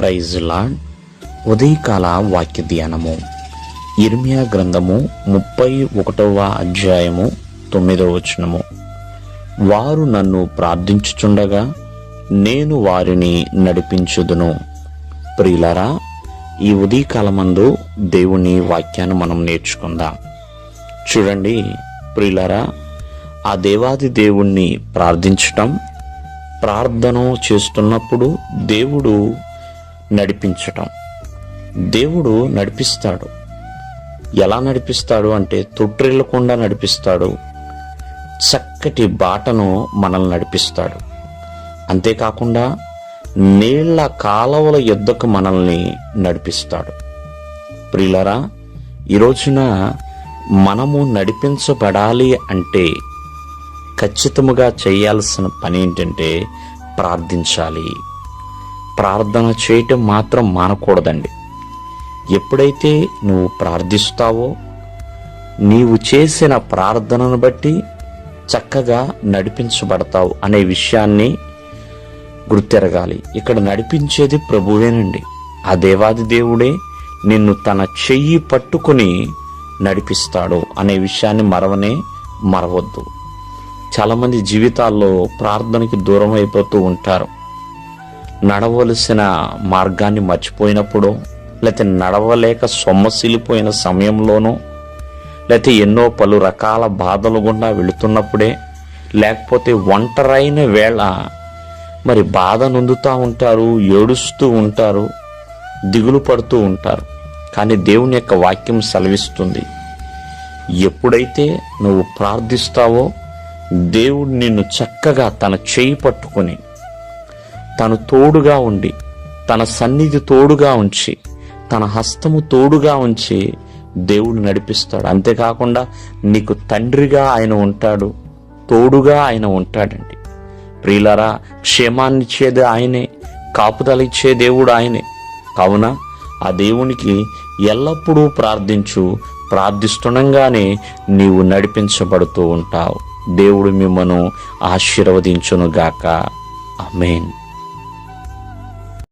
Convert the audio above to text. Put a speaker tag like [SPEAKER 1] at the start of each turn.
[SPEAKER 1] Praise lord. ఉదయకాల వాక్య ధ్యానము. ఇర్మియా గ్రంథము ముప్పై ఒకటవ అధ్యాయము తొమ్మిదవ వచనము. వారు నన్ను ప్రార్థించుచుండగా నేను వారిని నడిపించుదును. ప్రియులరా ఈ ఉదయకాలమందు దేవుని వాక్యాన్ని మనం నేర్చుకుందాం. చూడండి ప్రియులరా ఆ దేవాది దేవుణ్ణి ప్రార్థించటం ప్రార్థన చేస్తున్నప్పుడు దేవుడు నడిపించటం. దేవుడు నడిపిస్తాడు. ఎలా నడిపిస్తాడు అంటే తొట్టిల్లకుండా నడిపిస్తాడు. చక్కటి బాటను మనల్ని నడిపిస్తాడు. అంతేకాకుండా నీళ్ళ కాలవల యుద్ధకు మనల్ని నడిపిస్తాడు. ప్రియులరా ఈ రోజున మనము నడిపించబడాలి అంటే ఖచ్చితముగా చేయాల్సిన పని ఏంటంటే ప్రార్థించాలి. ప్రార్థన చేయటం మాత్రం మానకూడదండి. ఎప్పుడైతే నువ్వు ప్రార్థిస్తావో నీవు చేసిన ప్రార్థనను బట్టి చక్కగా నడిపించబడతావు అనే విషయాన్ని గుర్తెరగాలి. ఇక్కడ నడిపించేది ప్రభువేనండి. ఆ దేవాది దేవుడే నిన్ను తన చెయ్యి పట్టుకుని నడిపిస్తాడు అనే విషయాన్ని మరవనే మరవద్దు. చాలామంది జీవితాల్లో ప్రార్థనకి దూరం అయిపోతూ ఉంటారు. నడవలసిన మార్గాన్ని మర్చిపోయినప్పుడు లేకపోతే నడవలేక సొమ్మసిలిపోయిన సమయంలోనూ లేకపోతే ఎన్నో పలు రకాల బాధలు గుండా వెళుతున్నప్పుడే లేకపోతే ఒంటరైన వేళ మరి బాధ నొందుతూ ఉంటారు ఏడుస్తూ ఉంటారు దిగులు పడుతూ ఉంటారు. కానీ దేవుని యొక్క వాక్యం సెలవిస్తుంది ఎప్పుడైతే నువ్వు ప్రార్థిస్తావో దేవుడు నిన్ను చక్కగా తన చేయి పట్టుకొని తను తోడుగా ఉండి తన సన్నిధి తోడుగా ఉంచి తన హస్తము తోడుగా ఉంచి దేవుడు నడిపిస్తాడు. అంతేకాకుండా నీకు తండ్రిగా ఆయన ఉంటాడు తోడుగా ఆయన ఉంటాడండి. ప్రియులరా క్షేమాన్నిచ్చేది ఆయనే కాపుదల ఇచ్చే దేవుడు ఆయనే. కావున ఆ దేవునికి ఎల్లప్పుడూ ప్రార్థించు ప్రార్థిస్తుండగానే నీవు నడిపించబడుతూ ఉంటావు. దేవుడు మిమ్మను ఆశీర్వదించునుగాక. అమేన్